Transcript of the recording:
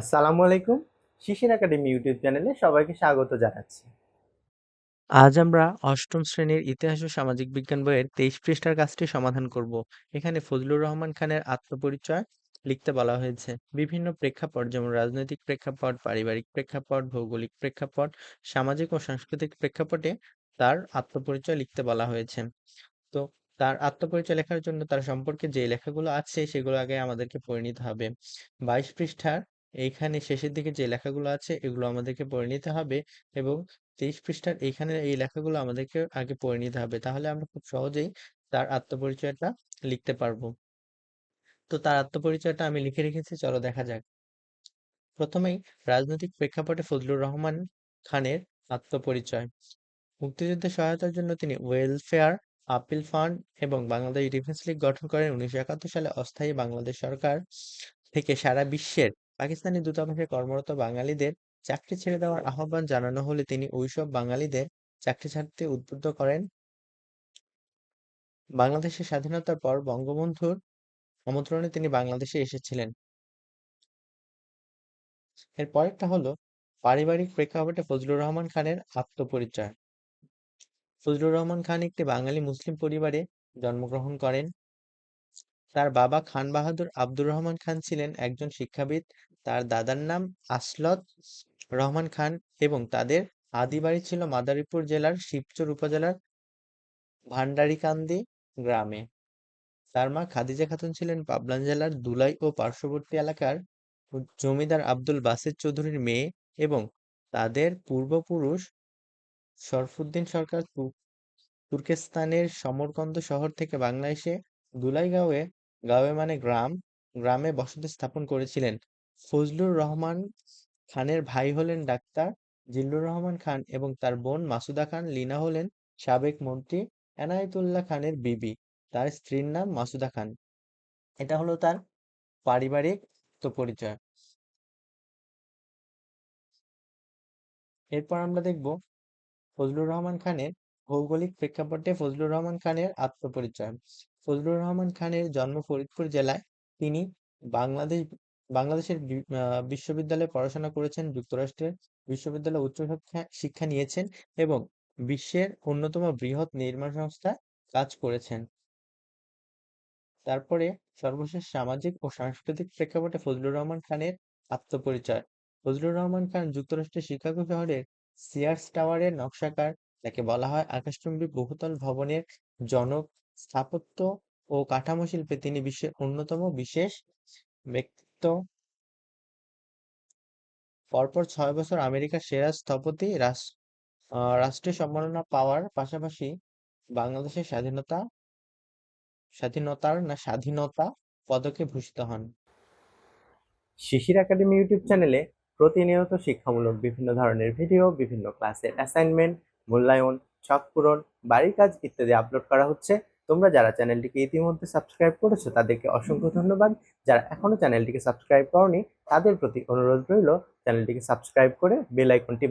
আসসালামু আলাইকুম। শিশির academy YouTube চ্যানেলে সবাইকে স্বাগত জানাচ্ছি। আজ আমরা অষ্টম শ্রেণির ইতিহাস ও সামাজিক বিজ্ঞান বইয়ের তেইশ পৃষ্ঠার কাজটি সমাধান করব। এখানে ফজলুর রহমান খানের আত্মপরিচয় লিখতে বলা হয়েছে। বিভিন্ন প্রেক্ষাপট যেমন রাজনৈতিক প্রেক্ষাপট, পারিবারিক প্রেক্ষাপট, ভৌগোলিক প্রেক্ষাপট, সামাজিক ও সাংস্কৃতিক প্রেক্ষাপটে তার আত্মপরিচয় লিখতে বলা হয়েছে। তো তার আত্মপরিচয় লেখার জন্য তার সম্পর্কে যে লেখাগুলো আছে সেগুলো আগে আমাদেরকে পড়ে নিতে হবে। বাইশ পৃষ্ঠার এইখানে শেষের দিকে যে লেখাগুলো আছে, এগুলো আমাদেরকে পড়ে নিতে হবে এবং তেইশ পৃষ্ঠার এইখানে এই লেখাগুলো আমাদেরকে আগে পড়ে নিতে হবে। তাহলে আমরা খুব সহজেই তার আত্মপরিচয়টা লিখতে পারব। তো তার আত্মপরিচয়টা আমি লিখে রেখেছি, চলো দেখা যাক। প্রথমেই রাজনৈতিক প্রেক্ষাপটে ফজলুর রহমান খানের আত্মপরিচয়। মুক্তিযুদ্ধে সহায়তার জন্য তিনি ওয়েলফেয়ার আপিল ফান্ড এবং বাংলাদেশ ডিফেন্স লীগ গঠন করেন। উনিশশো একাত্তর সালে অস্থায়ী বাংলাদেশ সরকার থেকে সারা বিশ্বের পাকিস্তানি দূতাবাসে কর্মরত বাঙালিদের চাকরি ছেড়ে দেওয়ার আহ্বান জানানো হলে তিনি ওইসব বাঙালিদের চাকরি ছাড়তে উদ্বুদ্ধ করেন। বাংলাদেশের স্বাধীনতার পর বঙ্গবন্ধুর আমন্ত্রণে তিনি বাংলাদেশে এসেছিলেন। এর পরেরটা হলো পারিবারিক প্রেক্ষাপটে ফজলুর রহমান খানের আত্মপরিচয়। ফজলুর রহমান খান একটি বাঙালি মুসলিম পরিবারে জন্মগ্রহণ করেন। তার বাবা খান বাহাদুর আব্দুর রহমান খান ছিলেন একজন শিক্ষাবিদ তার দাদার নাম আসলত রহমান খান এবং তাদের আদি বাড়ি ছিল মাদারীপুর জেলার শিবচর উপজেলার ভান্ডারিকান্দি গ্রামে। তার মা খাদিজা খাতুন ছিলেন পাবলান জেলার দুলাই ও পার্শ্ববর্তী এলাকার জমিদার আব্দুল বাসিত চৌধুরীর মেয়ে এবং তাদের পূর্বপুরুষ শরফুদ্দিন সরকার তুর্কেস্তানের সমরকন্দ শহর থেকে বাংলাদেশে দুলাইগাঁওয়ে গাঁওয়ে মানে গ্রাম, গ্রামে বসতি স্থাপন করেছিলেন। ফজলুর রহমান খানের ভাই হলেন ডাক্তার, জিল্লুর রহমান খান এবং তার বোন মাসুদা খান, লিনা হলেন সাবেক মন্ত্রী, এনায়েতুল্লাহ খানের বিবি। তার স্ত্রীর নাম মাসুদা খান। এটা হলো তার পারিবারিক তো পরিচয়। এরপর আমরা দেখব ফজলুর রহমান খানের ভৌগোলিক প্রেক্ষাপটে ফজলুর রহমান খানের আত্মপরিচয়। ফজলুর রহমান খানের জন্ম ফরিদপুর জেলায়। তিনি বাংলাদেশ বাংলাদেশের বিশ্ববিদ্যালয়ে পড়াশোনা করেছেন, যুক্তরাষ্ট্রের বিশ্ববিদ্যালয়ে উচ্চ শিক্ষা নিয়েছেন এবং বিশ্বের অন্যতম বৃহৎ নির্মাণ সংস্থা কাজ করেছেন। তারপরে সর্বশেষ সামাজিক ও সাংস্কৃতিক প্রেক্ষাপটে ফজলুর রহমান খানের আত্মপরিচয়। ফজলুর রহমান খান যুক্তরাষ্ট্রের শিকাগো শহরের সিয়ার্স টাওয়ারের নকশাকার, যাকে বলা হয় আকাশচুম্বী বহুতল ভবনের জনক, স্থাপত্য ও কাঠামো শিল্পে তিনি বিশ্বের অন্যতম বিশেষ ব্যক্তিত্ব পরপর ছয় বছর আমেরিকার সেরা স্থপতি রাষ্ট্রীয় সম্মাননা পাওয়ার পাশাপাশি বাংলাদেশের স্বাধীনতা, স্বাধীনতার না স্বাধীনতা পদকে ভূষিত হন। শিশির একাডেমি ইউটিউব চ্যানেলে প্রতিনিয়ত শিক্ষামূলক বিভিন্ন ধরনের ভিডিও, বিভিন্ন ক্লাসের অ্যাসাইনমেন্ট মূল্যায়ন, ছক পূরণ, বাড়ির কাজ ইত্যাদি আপলোড করা হচ্ছে। তোমরা যারা চ্যানেলটিকে ইতিমধ্যে সাবস্ক্রাইব করেছ, তাদেরকে অসংখ্য ধন্যবাদ। যারা এখনও চ্যানেলটিকে সাবস্ক্রাইব করনি, তাদের প্রতি অনুরোধ রইল চ্যানেলটিকে সাবস্ক্রাইব করে বেল আইকনটি